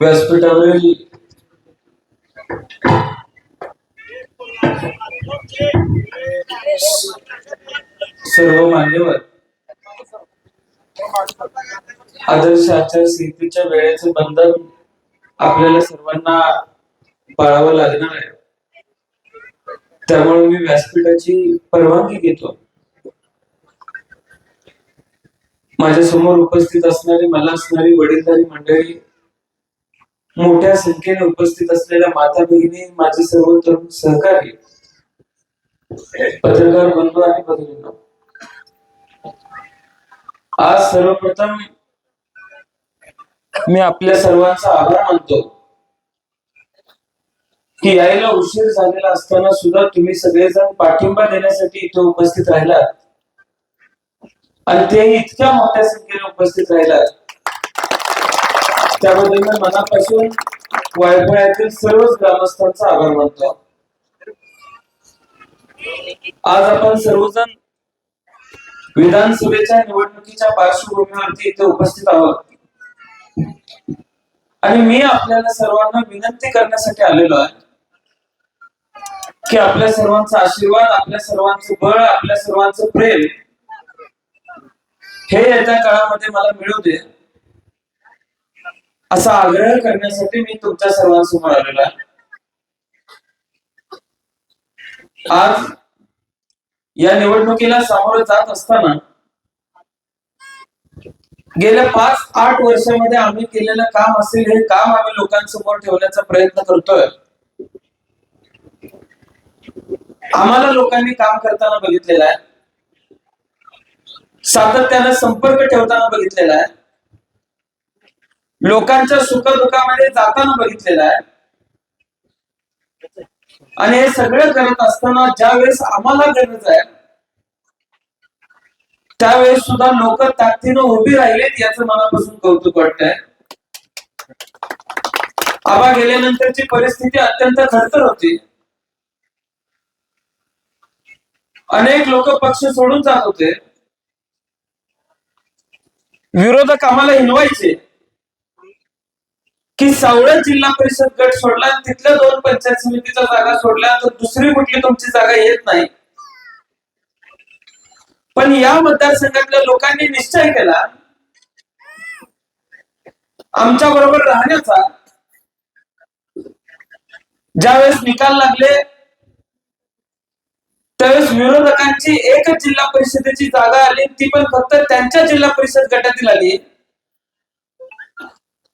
व्यासपीठावरील सर्व मान्यवर आदर्श आचारसंहितेच्या वेळेचे बंधन आपल्याला सर्वांना पाळावं लागणार आहे. त्यामुळे मी व्यासपीठाची परवानगी घेतो. माझ्यासमोर उपस्थित असणारी मला असणारी वडीलधारी मंडळी मोठ्या संख्येने उपस्थित असलेल्या माता भगिनी माझे सर्व तरुण सहकारी पत्रकार बंधू आणि भगिनींनो. आज सर्वप्रथम मी आपल्या सर्वांचा आभार मानतो की यायला उशीर झालेला असताना सुद्धा तुम्ही सगळेजण पाठिंबा देण्यासाठी इथे उपस्थित राहिलात. आणि तेही इतक्या मोठ्या संख्येने उपस्थित राहिलात. त्याबद्दल मी मनापासून वायफळ्यातील सर्वच ग्रामस्थांचा आभार मानतो. आज आपण सर्वजण विधानसभेच्या निवडणुकीच्या पार्श्वभूमीवरती इथे उपस्थित आहोत. आणि मी आपल्याला सर्वांना विनंती करण्यासाठी आलेलो आहे की आपल्या सर्वांचा आशीर्वाद आपल्या सर्वांचं बळ आपल्या सर्वांचं प्रेम हे येत्या काळामध्ये मला मिळू दे. असा आग्रह करण्यासाठी मी तुमच्या सर्वांसमोर आलेलो आहे. आज या निवडणुकीला सामोरं जात असताना गेल्या पाच आठ वर्षामध्ये आम्ही केलेलं काम असेल हे काम आम्ही लोकांसमोर ठेवण्याचा प्रयत्न करतोय. आम्हाला लोकांनी काम करताना बघितलेलं आहे. सातत्यानं संपर्क ठेवताना बघितलेला आहे. लोकांच्या सुखदुःखामध्ये जाताना बघितलेलं आहे. आणि हे सगळं करत असताना ज्या वेळेस आम्हाला गरज आहे त्यावेळेस सुद्धा लोक ताकदीनं उभी राहिलेत याचं मनापासून कौतुक वाटतंय. आबा गेल्यानंतरची परिस्थिती अत्यंत खडतर होती. अनेक लोक पक्ष सोडून जात होते. विरोधक आम्हाला हिनवायचे. की सावळा जिल्हा परिषद गट सोडला आणि तिथल्या दोन पंचायत समितीच्या जागा सोडल्या तर दुसरी कुठली तुमची जागा येत नाही. पण या मतदारसंघातल्या लोकांनी निश्चय केला आमच्या बरोबर राहण्याचा. ज्यावेळेस निकाल लागले त्यावेळेस विरोधकांची एकच जिल्हा परिषदेची जागा आली ती पण फक्त त्यांच्या जिल्हा परिषद गटातील आली.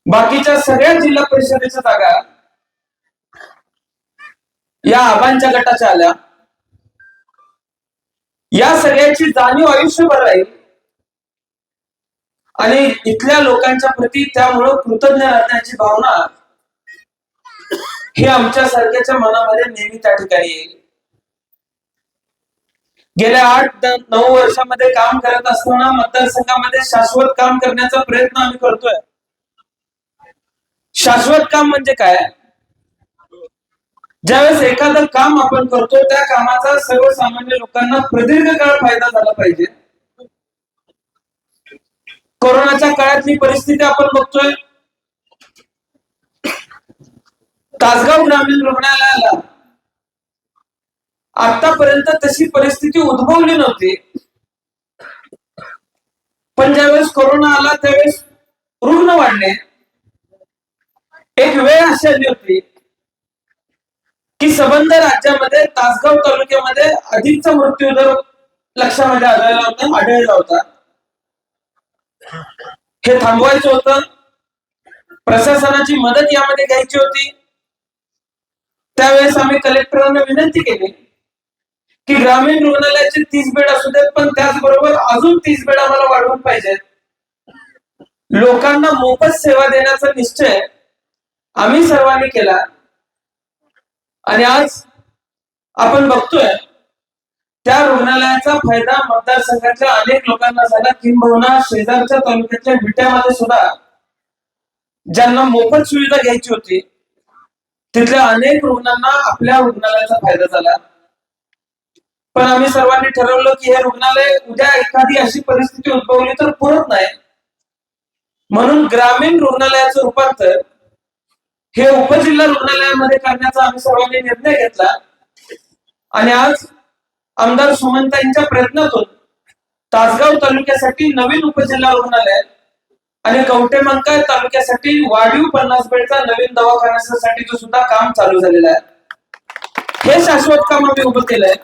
बाकीच्या सगळ्या जिल्हा परिषदेच्या जागा या आबांच्या गटाच्या आल्या. या सगळ्याची जाणीव आयुष्यभर राहील. आणि इथल्या लोकांच्या प्रती त्यामुळं कृतज्ञ राहण्याची भावना ही आमच्या सारख्याच्या मनामध्ये नेहमी त्या ठिकाणी येईल. गेल्या आठ नऊ वर्षामध्ये काम करत असताना मतदारसंघामध्ये शाश्वत काम करण्याचा प्रयत्न आम्ही करतोय. शाश्वत काम म्हणजे काय? ज्यावेळेस एखादं काम आपण करतो त्या कामाचा सर्वसामान्य लोकांना प्रदीर्घ काळ फायदा झाला पाहिजे. कोरोनाच्या काळातली परिस्थिती आपण बघतोय. तासगाव ग्रामीण रुग्णालयाला आतापर्यंत तशी परिस्थिती उद्भवली नव्हती. पण ज्यावेळेस कोरोना आला त्यावेळेस रुग्ण वाढले. एक वेळ अशी आली होती की संबंध राज्यामध्ये तासगाव तालुक्यामध्ये अधिकचा मृत्यू दर लक्षामध्ये आढळला होता आढळला होता. हे थांबवायचं होतं. प्रशासनाची मदत यामध्ये घ्यायची होती. त्यावेळेस आम्ही कलेक्टरांना विनंती केली की ग्रामीण रुग्णालयाचे तीस बेड असू देत पण त्याचबरोबर अजून तीस बेड आम्हाला वाढवून पाहिजेत. लोकांना मोफत सेवा देण्याचा निश्चय आम्ही सर्वांनी केला. आणि आज आपण बघतोय त्या रुग्णालयाचा फायदा मतदारसंघातल्या अनेक लोकांना झाला. किंबहुना शेजारच्या तालुक्यातल्या विट्यामध्ये सुद्धा ज्यांना मोफत सुविधा घ्यायची होती तिथल्या अनेक रुग्णांना आपल्या रुग्णालयाचा फायदा झाला. पण आम्ही सर्वांनी ठरवलं की हे रुग्णालय उद्या एखादी अशी परिस्थिती उद्भवली तर पुरत नाही. म्हणून ग्रामीण रुग्णालयाचं रूपांतर हे उपजिल्हा रुग्णालयामध्ये करण्याचा आम्ही सर्वांनी निर्णय घेतला. आणि आज आमदार सुमंताईंच्या प्रयत्नातून तासगाव तालुक्यासाठी नवीन उपजिल्हा रुग्णालय आणि कवटेमंका तालुक्यासाठी वाढीव पन्नास बेडचा नवीन दवाखान्यासाठी सुद्धा काम चालू झालेलं आहे. हे शाश्वत काम आम्ही उभं केलंय.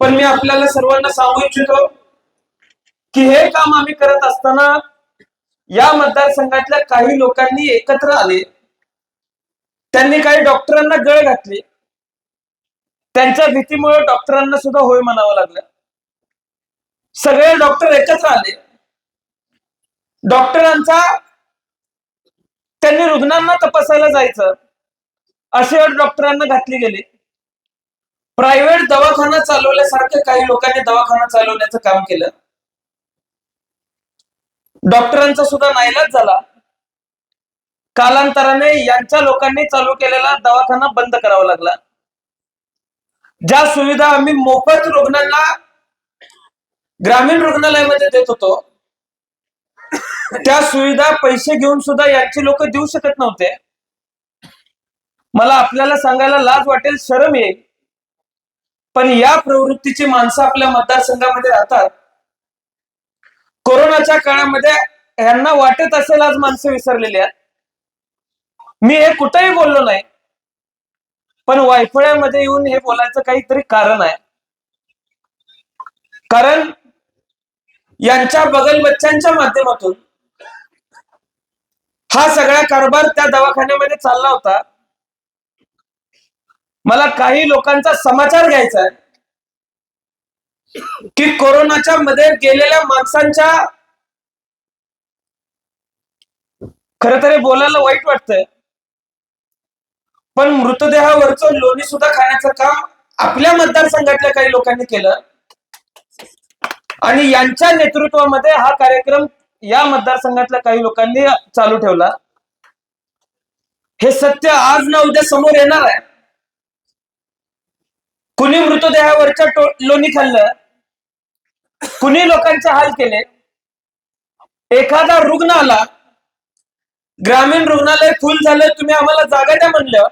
पण मी आपल्याला सर्वांना सांगू इच्छितो की हे काम आम्ही करत असताना या मतदारसंघातल्या काही लोकांनी एकत्र आले. त्यांनी काही डॉक्टरांना गळ घातली. त्यांच्या भीतीमुळे डॉक्टरांना सुद्धा होय म्हणावं लागलं. सगळे डॉक्टर एकत्र आले. डॉक्टरांचा त्यांनी रुग्णांना तपासायला जायचं. असे डॉक्टरांना घातली गेली. प्रायव्हेट दवाखाना चालवल्यासारखं काही लोकांनी दवाखाना चालवण्याचं काम केलं. डॉक्टरांचा सुद्धा नाईलाज झाला. कालांतराने यांच्या लोकांनी चालू केलेला दवाखाना बंद करावा लागला. ज्या सुविधा आम्ही मोफत रुग्णांना ग्रामीण रुग्णालयामध्ये देत होतो त्या सुविधा पैसे घेऊन सुद्धा यांची लोक देऊ शकत नव्हते. मला आपल्याला सांगायला लाज वाटेल शरम येईल. पण या प्रवृत्तीची माणसं आपल्या मतदारसंघामध्ये राहतात. कोरोनाच्या काळामध्ये यांना वाटत असेल आज माणसं विसरलेली आहेत. मी हे कुठेही बोललो नाही. पण वायफळ्यामध्ये येऊन हे बोलायचं काहीतरी कारण आहे. कारण यांच्या बगल बच्चांच्या माध्यमातून हा सगळा कारभार त्या दवाखान्यामध्ये चालला होता. मला काही लोकांचा समाचार घ्यायचा आहे. की कोरोनाच्या मध्ये गेलेल्या माणसांच्या खर तरी बोलायला वाईट वाटतंय. पण मृतदेहावरचं लोणी सुद्धा खाण्याचं काम आपल्या मतदारसंघातल्या काही लोकांनी केलं. आणि यांच्या नेतृत्वामध्ये हा कार्यक्रम या मतदारसंघातल्या काही लोकांनी चालू ठेवला. हे सत्य आज ना उद्या समोर येणार आहे. कुणी मृतदेहावरच्या लोणी खाल्लं कुणी लोकांचे हाल केले एखादा रुग्ण आला ग्रामीण रुग्णालय फुल झालं तुम्ही आम्हाला जागा द्या म्हणलं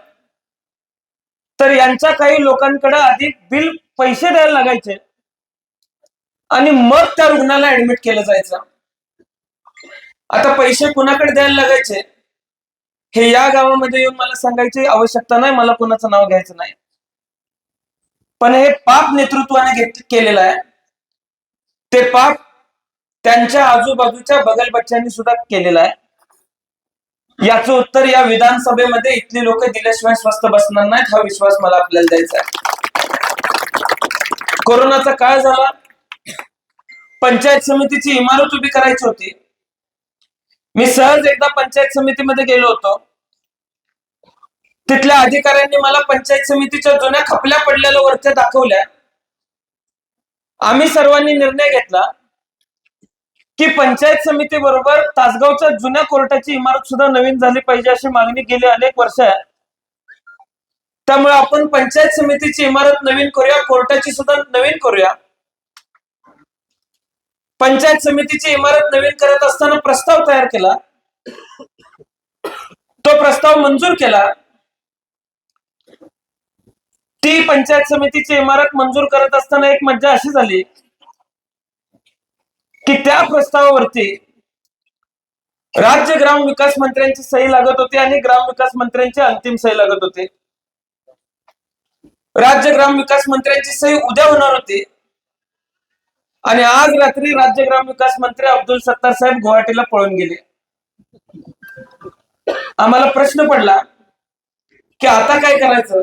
तर यांच्या काही लोकांकडे अधिक बिल पैसे द्यायला लागायचे. आणि मग त्या रुग्णाला ऍडमिट केलं जायचं. आता पैसे कुणाकडे द्यायला लागायचे? हे या गावामध्ये येऊन मला सांगायची आवश्यकता नाही मला कुणाचं नाव घ्यायचं नाही. पण हे पाप नेतृत्वाने घेत केलेलं आहे. ते पाप त्यांच्या आजूबाजूच्या बगल बच्च्यांनी सुद्धा केलेलं आहे. याचं उत्तर या विधानसभेमध्ये इथली लोक दिल्याशिवाय स्वस्त बसणार नाहीत हा विश्वास मला आपल्याला द्यायचा आहे. कोरोनाचा काळ झाला. पंचायत समितीची इमारत उभी करायची होती. मी सहज एकदा पंचायत समितीमध्ये गेलो होतो. तिथल्या अधिकाऱ्यांनी मला पंचायत समितीच्या जुन्या खपल्या पडलेल्या वरच्या दाखवल्या. आम्ही सर्वांनी निर्णय घेतला. की पंचायत समिती बरोबर तासगावच्या जुन्या कोर्टाची इमारत सुद्धा नवीन झाली पाहिजे अशी मागणी गेली अनेक वर्ष आहे. त्यामुळे आपण पंचायत समितीची इमारत नवीन करूया कोर्टाची सुद्धा नवीन करूया. पंचायत समितीची इमारत नवीन करत असताना प्रस्ताव तयार केला. तो प्रस्ताव मंजूर केला. ती पंचायत समितीची इमारत मंजूर करत असताना एक मज्जा अशी झाली. की त्या प्रस्तावावरती राज्य ग्राम विकास मंत्र्यांची सही लागत होती आणि ग्राम विकास मंत्र्यांची अंतिम सही लागत होती. राज्य ग्राम विकास मंत्र्यांची सही उद्या होणार होती. आणि आज रात्री राज्य ग्राम विकास मंत्री अब्दुल सत्तार साहेब गुवाहाटीला पळून गेले. आम्हाला प्रश्न पडला की आता काय करायचं?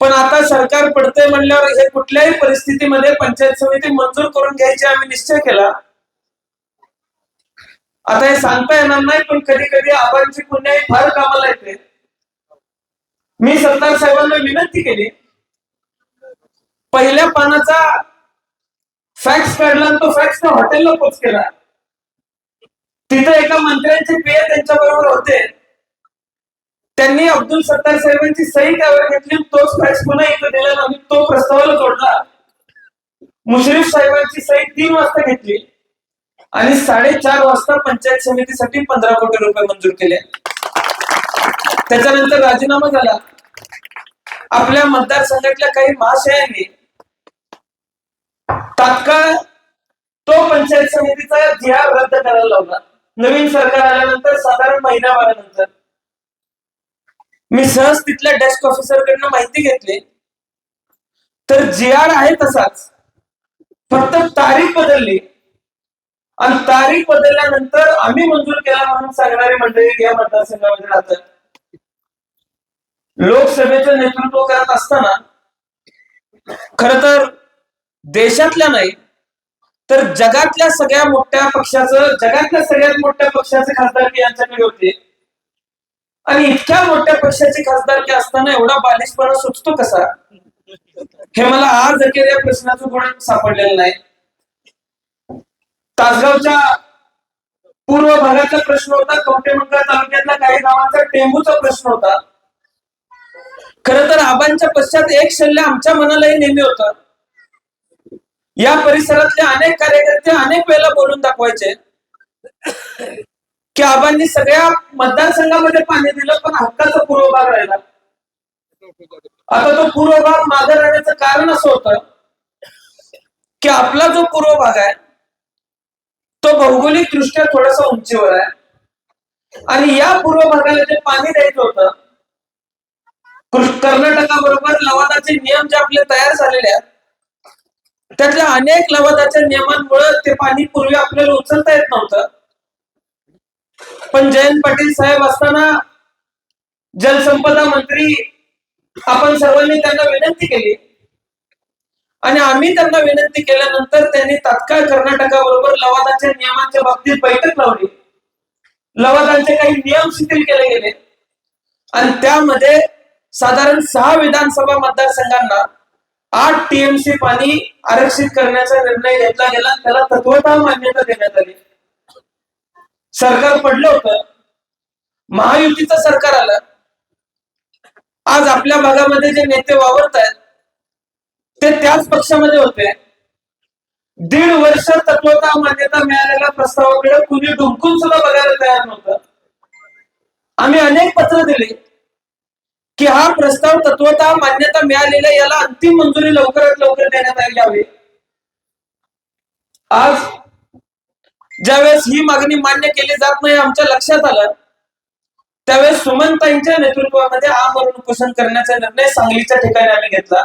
पण आता सरकार पडतंय म्हणल्यावर हे कुठल्याही परिस्थितीमध्ये पंचायत समिती मंजूर करून घ्यायची आम्ही निश्चय केला. आता हे सांगता येणार नाही पण कधी कधी आबांची पुण्याही फार कामाला येते. मी सरदार साहेबांना विनंती केली. पहिल्या पानाचा फॅक्स काढला आणि तो फॅक्स त्या हॉटेलला पोच केला. तिथे एका मंत्र्यांचे पेय त्यांच्या बरोबर होते. त्यांनी अब्दुल सत्तार साहेबांची सही त्यावर घेतली तोच फॅक्स पुन्हा इथं दिला आणि तो प्रस्तावाला जोडला. मुश्रीफ साहेबांची सही तीन वाजता घेतली आणि साडेचार वाजता पंचायत समितीसाठी पंधरा कोटी रुपये मंजूर केले. त्याच्यानंतर राजीनामा झाला. आपल्या मतदारसंघातल्या काही महाशयांनी तात्काळ तो पंचायत समितीचा जी रद्द करायला लावला. नवीन सरकार आल्यानंतर साधारण महिनाभरानंतर मी सहज तिथल्या डेस्क ऑफिसर कडनं माहिती घेतली. तर जे आर आहे तसाच. फक्त तारीख बदलली. आणि तारीख बदलल्यानंतर आम्ही मंजूर केला म्हणून सांगणारी मंडळी या मतदारसंघामध्ये राहतात. लोकसभेचं नेतृत्व करत असताना खर तर देशातल्या नाही तर जगातल्या सगळ्या मोठ्या पक्षाचं जगातल्या सगळ्यात मोठ्या पक्षाचे खासदारकी यांच्याकडे होते? आणि इतक्या मोठ्या पक्षाची खासदारकी असताना एवढा बालिशपणा सुचतो कसा? हे मला आज अखेर या प्रश्नाचं गुण सापडलेलं नाही. तासगावच्या पूर्व भागाचा प्रश्न होता कवटेमंगळ तालुक्यातल्या काही गावांचा टेंबूचा प्रश्न होता. खर तर आबांच्या पश्चात एक शल्य आमच्या मनालाही नेहमी होतं. या परिसरातले अनेक कार्यकर्ते अनेक वेळेला बोलून दाखवायचे. की आबांनी सगळ्या मतदारसंघामध्ये पाणी दिलं पण हक्काचा पूर्व भाग राहिला आता तो पूर्व भाग मागे राहण्याचं कारण असं होतं की आपला जो पूर्व भाग आहे तो भौगोलिक दृष्ट्या थोडासा उंचीवर आहे. आणि या पूर्व भागाला जे पाणी द्यायचं होतं कर्नाटकाबरोबर लवादाचे नियम जे आपले तयार झालेले आहेत त्यातल्या अनेक लवादाच्या नियमांमुळे ते पाणी पूर्वी आपल्याला उचलता येत नव्हतं. पण जयंत पाटील साहेब असताना जलसंपदा मंत्री आपण सर्वांनी त्यांना विनंती केली. आणि आम्ही त्यांना विनंती केल्यानंतर त्यांनी तात्काळ कर्नाटकाबरोबर लवादाच्या नियमांच्या बाबतीत बैठक लावली. लवादांचे काही नियम शिथिल केले गेले. आणि त्यामध्ये साधारण सहा विधानसभा मतदारसंघांना आठ टीएमसी पाणी आरक्षित करण्याचा निर्णय घेतला गेला. त्याला तत्वतः मान्यता देण्यात आली. सरकार पडलं होतं. महायुतीचं सरकार आलं. आज आपल्या भागामध्ये जे नेते वावरत आहेत ते त्याच पक्षामध्ये होते. दीड वर्ष तत्वता मान्यता मिळालेल्या प्रस्तावाकडे कुणी डुंकून सुद्धा बघायला तयार नव्हतं. आम्ही अनेक पत्र दिली की हा प्रस्ताव तत्वता मान्यता मिळालेला याला अंतिम मंजुरी लवकरात लवकर देण्यात आली यावी आज ज्यावेळेस ही मागणी मान्य केली जात नाही आमच्या लक्षात आलं. त्यावेळेस सुमनताईंच्या नेतृत्वामध्ये आमरण उपोषण करण्याचा निर्णय सांगलीच्या ठिकाणी आम्ही घेतला.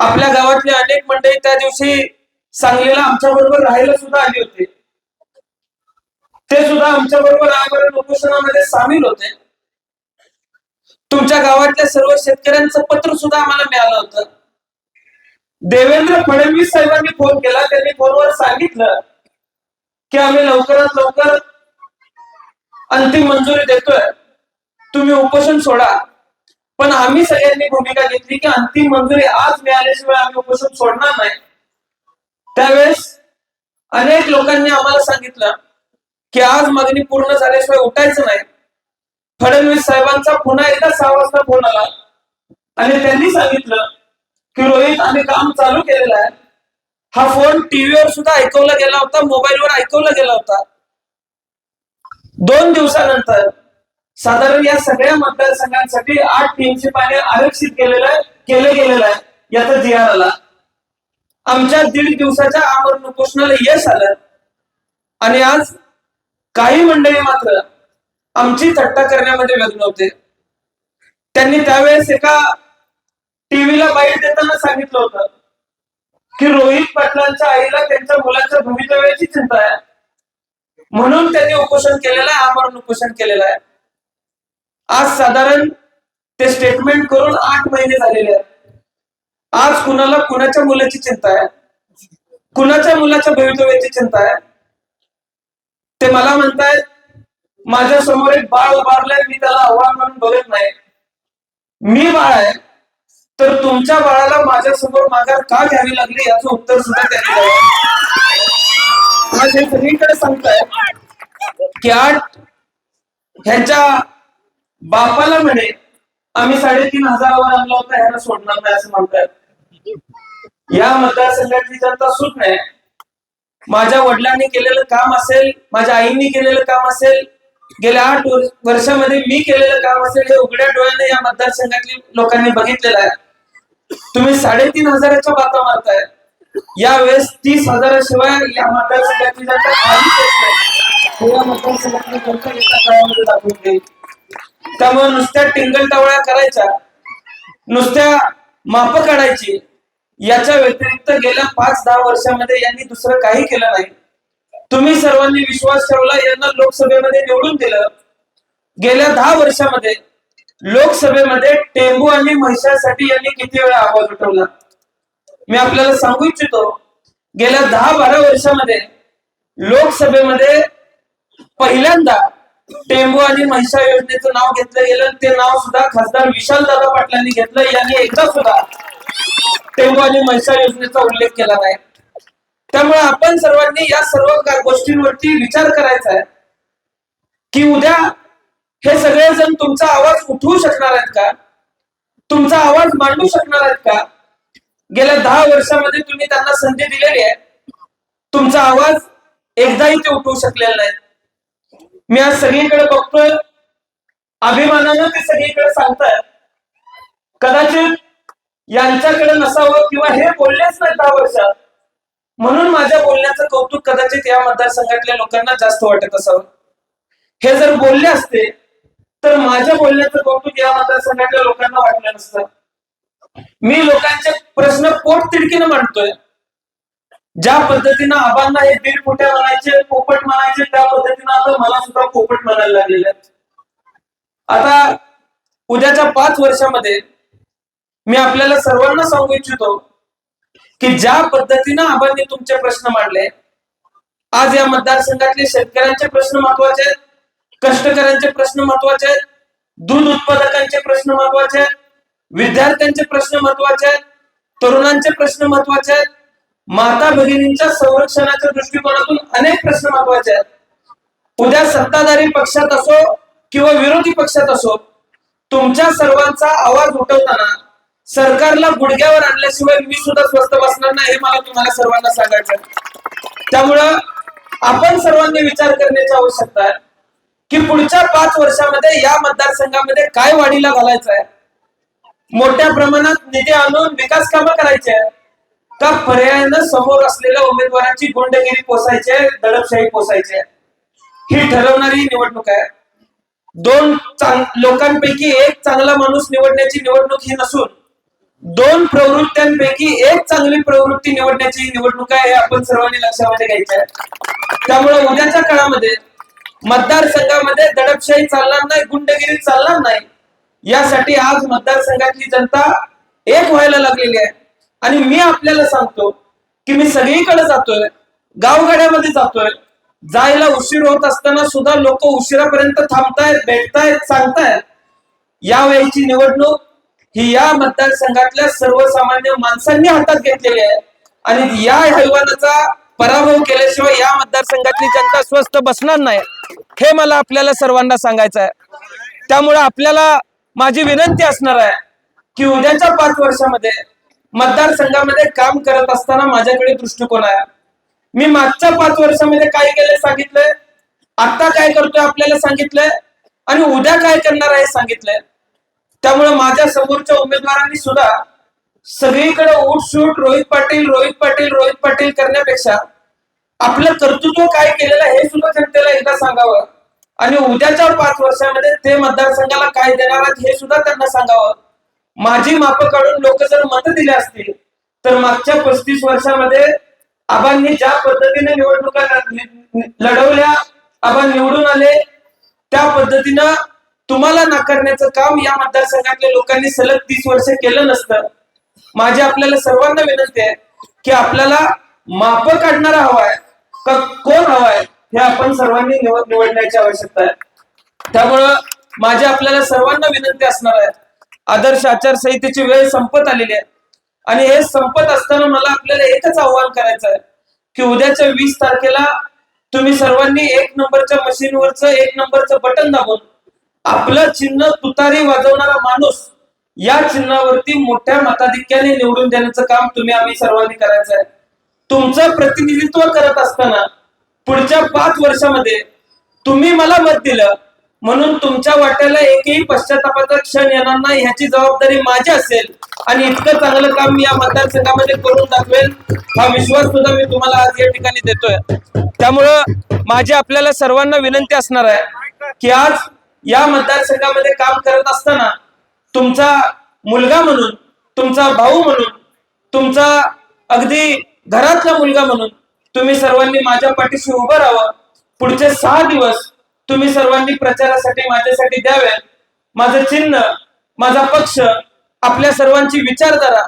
आपल्या गावातले अनेक मंडळी त्या दिवशी सांगलीला आमच्या बरोबर राहायला सुद्धा आली होती. ते सुद्धा आमच्या बरोबर आमरण उपोषणामध्ये सामील होते. तुमच्या गावातल्या सर्व शेतकऱ्यांचं पत्र सुद्धा आम्हाला मिळालं होतं. देवेंद्र फडणवीस साहेबांनी फोन केला त्यांनी फोनवर सांगितलं की आम्ही लवकरात लवकर अंतिम मंजुरी देतोय. तुम्ही उपोषण सोडा. पण आम्ही सगळ्यांनी भूमिका घेतली की अंतिम मंजुरी आज मिळाल्याशिवाय आम्ही उपोषण सोडणार नाही. त्यावेळेस अनेक लोकांनी आम्हाला सांगितलं की आज मागणी पूर्ण झाल्याशिवाय उठायचं नाही. फडणवीस साहेबांचा पुन्हा एकदा सहा वाजता फोन आला आणि त्यांनी सांगितलं की रोहित आम्ही काम चालू केलेलं आहे. हा फोन टीव्हीवर सुद्धा ऐकवला गेला होता मोबाईलवर ऐकवला गेला होता. दोन दिवसानंतर साधारण या सगळ्या मतदारसंघांसाठी आठ टीमचे पाणी आरक्षित केलेलं आहे केलं गेलेलं आहे याचा जी आला. आमच्या दीड दिवसाच्या आमरण उपोषणाला यश आलं. आणि आज काही मंडळी मात्र आमची थट्टा करण्यामध्ये लग्न होते. त्यांनी त्यावेळेस एका टीव्हीला बाईट देताना सांगितलं होतं. की रोहित पाटलांच्या आईला त्यांच्या मुलाच्या भवितव्याची चिंता आहे. म्हणून त्यांनी उपोषण केलेलं आहे आमरण उपोषण केलेलं आहे. आज साधारण ते स्टेटमेंट करून आठ महिने झालेले आहेत. आज कुणाला कुणाच्या मुलाची चिंता आहे? कुणाच्या मुलाच्या भवितव्याची चिंता आहे? ते मला म्हणतायत माझ्यासमोर एक बाळ उभारलंय मी त्याला आव्हान म्हणून बघत नाही. मी बाळ आहे. तर तुमच्या बाळाला माझ्यासमोर माघार का घ्यावी लागली याचं उत्तर सुद्धा त्यांनी द्यावं आज हे सगळीकडे सांगताय की आठ ह्यांच्या बापाला म्हणे आम्ही साडेतीन हजारावर आणला होता ह्याला सोडणार नाही असं म्हणतात. या मतदारसंघातली जनता सुट नाही माझ्या वडिलांनी केलेलं काम असेल माझ्या आईनी केलेलं काम असेल गेल्या आठ वर्ष- वर्षामध्ये मी केलेलं काम असेल हे उघड्या डोळ्याने या मतदारसंघातली लोकांनी बघितलेलं आहे. तुम्ही साडेतीन हजाराच्या बाता मारताय. यावेळेस तीस हजाराशिवाय या मतदारसंघातली जनता मतदारसंघातली जनता एका काळामध्ये दाखवून देईल त्यामुळे नुसत्या टिंगल टावळ्या करायच्या नुसत्या माप काढायची याच्या व्यतिरिक्त गेल्या पाच दहा वर्षामध्ये यांनी दुसरं काही केलं नाही. तुम्ही सर्वांनी विश्वास ठेवला यांना लोकसभेमध्ये निवडून दिलं. गेल्या दहा वर्षामध्ये लोकसभेमध्ये टेंबू आणि म्हैशासाठी यांनी किती वेळा आवाज उठवला? मी आपल्याला सांगू इच्छितो गेल्या दहा बारा वर्षामध्ये लोकसभेमध्ये पहिल्यांदा टेंबू आणि महिषा योजनेचं नाव घेतलं गेलं. ते नाव सुद्धा खासदार विशाल दादा पाटलांनी घेतलं. यांनी एकदा सुद्धा टेंबू आणि महिषा योजनेचा उल्लेख केला नाही. त्यामुळे आपण सर्वांनी या सर्व गोष्टींवरती विचार करायचा आहे की उद्या हे सगळेजण तुमचा आवाज उठवू शकणार आहेत का? तुमचा आवाज मांडू शकणार आहेत का? गेल्या दहा वर्षामध्ये तुम्ही त्यांना संधी दिलेली आहे. तुमचा आवाज एकदाही ते उठवू शकलेला नाही. मी आज सगळीकडे बघतोय. अभिमानानं ते सगळीकडे सांगतात कदाचित यांच्याकडे नसावं किंवा हे बोललेच नाही दहा वर्षात. म्हणून माझ्या बोलण्याचं कौतुक कदाचित या मतदारसंघातल्या लोकांना जास्त वाटत असावं. हे जर बोलले असते तर माझ्या बोलण्याचं कौतुक या मतदारसंघातल्या लोकांना वाटलं नसतं. मी लोकांचे प्रश्न पोट तिडकीनं मांडतोय. ज्या पद्धतीनं आबांना हे दीड फुट्या म्हणायचे पोपट म्हणायचे त्या पद्धतीनं आता मला सुद्धा पोपट म्हणायला लागलेले आता उद्याच्या पाच वर्षामध्ये मी आपल्याला सर्वांना सांगू इच्छितो की ज्या पद्धतीनं आबांनी तुमचे प्रश्न मांडले आज या मतदारसंघातले शेतकऱ्यांचे प्रश्न महत्त्वाचे आहेत. कष्टकऱ्यांचे प्रश्न महत्त्वाचे आहेत दूध उत्पादकांचे प्रश्न महत्त्वाचे आहेत विद्यार्थ्यांचे प्रश्न महत्त्वाचे आहेत तरुणांचे प्रश्न महत्त्वाचे आहेत माता भगिनींच्या संरक्षणाच्या दृष्टिकोनातून अनेक प्रश्न महत्त्वाचे आहेत उद्या सत्ताधारी पक्षात असो किंवा विरोधी पक्षात असो तुमच्या सर्वांचा आवाज उठवताना सरकारला गुडघ्यावर आणल्याशिवाय मी सुद्धा स्वस्त बसणार नाही हे मला तुम्हाला सर्वांना सांगायचं आहे. त्यामुळं आपण सर्वांनी विचार करण्याची आवश्यकता आहे की पुढच्या पाच वर्षामध्ये या मतदारसंघामध्ये काय वाढीला घालायचं आहे मोठ्या प्रमाणात निधी आणून विकास कामं करायचे. आहे का पर्यायानं समोर असलेल्या उमेदवारांची गुंडगिरी पोसायची आहे दडपशाही पोसायची? आहे ही ठरवणारी निवडणूक आहे. दोन लोकांपैकी एक चांगला माणूस निवडण्याची निवडणूक ही नसून दोन प्रवृत्त्यांपैकी एक चांगली प्रवृत्ती निवडण्याची निवडणूक आहे हे आपण सर्वांनी लक्षामध्ये घ्यायचं आहे त्यामुळे उद्याच्या काळामध्ये मतदारसंघामध्ये दडपशाही चालणार नाही गुंडगिरी चालणार नाही. यासाठी आज मतदारसंघातली जनता एक व्हायला लागलेली आहे. आणि मी आपल्याला सांगतो की मी सगळीकडे जातोय गावगाड्यामध्ये जातोय. जायला उशीर होत असताना सुद्धा लोक उशिरापर्यंत थांबतायत भेटतायत सांगतायत. यावेळीची निवडणूक ही या मतदारसंघातल्या सर्वसामान्य माणसांनी हातात घेतलेली आहे. आणि या हैवानाचा पराभव केल्याशिवाय या मतदारसंघातली जनता स्वस्त बसणार नाही. हे मला आपल्याला सर्वांना सांगायचं आहे. त्यामुळे आपल्याला माझी विनंती असणार आहे की उद्याच्या पाच वर्षामध्ये मतदारसंघामध्ये काम करत असताना माझ्याकडे दृष्टिकोन आहे. मी मागच्या पाच वर्षामध्ये काय केलंय सांगितलंय? आता काय करतोय आपल्याला सांगितलंय? आणि उद्या काय करणार आहे सांगितलंय. त्यामुळे माझ्या समोरच्या उमेदवारांनी सुद्धा सगळीकडे उठ शूट रोहित पाटील रोहित पाटील रोहित पाटील करण्यापेक्षा आपलं कर्तृत्व काय केलेलं आहे हे सुद्धा जनतेला एकदा सांगावं. आणि उद्याच्या पाच वर्षामध्ये ते मतदारसंघाला काय देणार आहेत हे सुद्धा त्यांना सांगावं. माझी माप काढून लोक जर मत दिले असतील तर मागच्या पस्तीस वर्षामध्ये आबांनी ज्या पद्धतीने निवडणुका लढवल्या आबा निवडून आले त्या पद्धतीनं तुम्हाला नाकारण्याचं काम या मतदारसंघातल्या लोकांनी सलग तीस वर्ष केलं नसतं. माझी आपल्याला सर्वांना विनंती आहे की आपल्याला माप काढणारा हवा आहे. कोण हवाय हे आपण सर्वांनी निवडण्याची आवश्यकता आहे. त्यामुळं माझी आपल्याला सर्वांना विनंती असणार आहे. आदर्श आचारसंहितेची वेळ संपत आलेली आहे. आणि हे संपत असताना मला आपल्याला एकच आव्हान करायचं आहे की उद्याच्या वीस तारखेला तुम्ही सर्वांनी एक नंबरच्या मशीनवरचं एक नंबरचं बटन दाबून आपलं चिन्ह तुतारी वाजवणारा माणूस या चिन्हावरती मोठ्या मताधिक्याने निवडून देण्याचं काम तुम्ही आम्ही सर्वांनी करायचं आहे. तुमचं प्रतिनिधित्व करत असताना पुढच्या पाच वर्षामध्ये तुम्ही मला मत दिलं म्हणून तुमच्या वाट्याला एकही पश्चातापाचा क्षण येणार नाही ह्याची जबाबदारी माझी असेल. आणि इतकं चांगलं काम मी या मतदारसंघामध्ये करून दाखवेल हा विश्वास सुद्धा मी तुम्हाला आज या ठिकाणी देतोय. त्यामुळं माझी आपल्याला सर्वांना विनंती असणार आहे की आज या मतदारसंघामध्ये काम करत असताना तुमचा मुलगा म्हणून तुमचा भाऊ म्हणून तुमचा अगदी घरातला मुलगा म्हणून तुम्ही सर्वांनी माझ्या पाठीशी उभं राहावं. पुढचे सहा दिवस तुम्ही सर्वांनी प्रचारासाठी माझ्यासाठी द्याव्या माझं चिन्ह माझा पक्ष आपल्या सर्वांची विचारधारा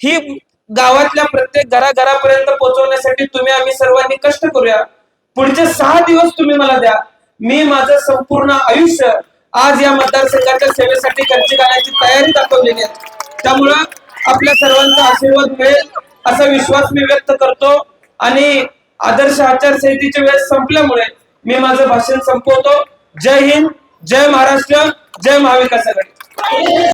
ही गावातल्या प्रत्येक घराघरापर्यंत पोहोचवण्यासाठी तुम्ही आम्ही सर्वांनी कष्ट करूया. पुढचे सहा दिवस तुम्ही मला द्या. मी माझं संपूर्ण आयुष्य आज या मतदारसंघाच्या सेवेसाठी खर्च करण्याची तयारी दाखवलेली आहे. त्यामुळं आपल्या सर्वांचा आशीर्वाद मिळेल. असा विश्वास मी व्यक्त करतो आणि आदर्श आचारसंहितेची वेळ संपल्यामुळे मी माझं भाषण संपवतो. जय हिंद जय महाराष्ट्र जय महाविकास आघाडी.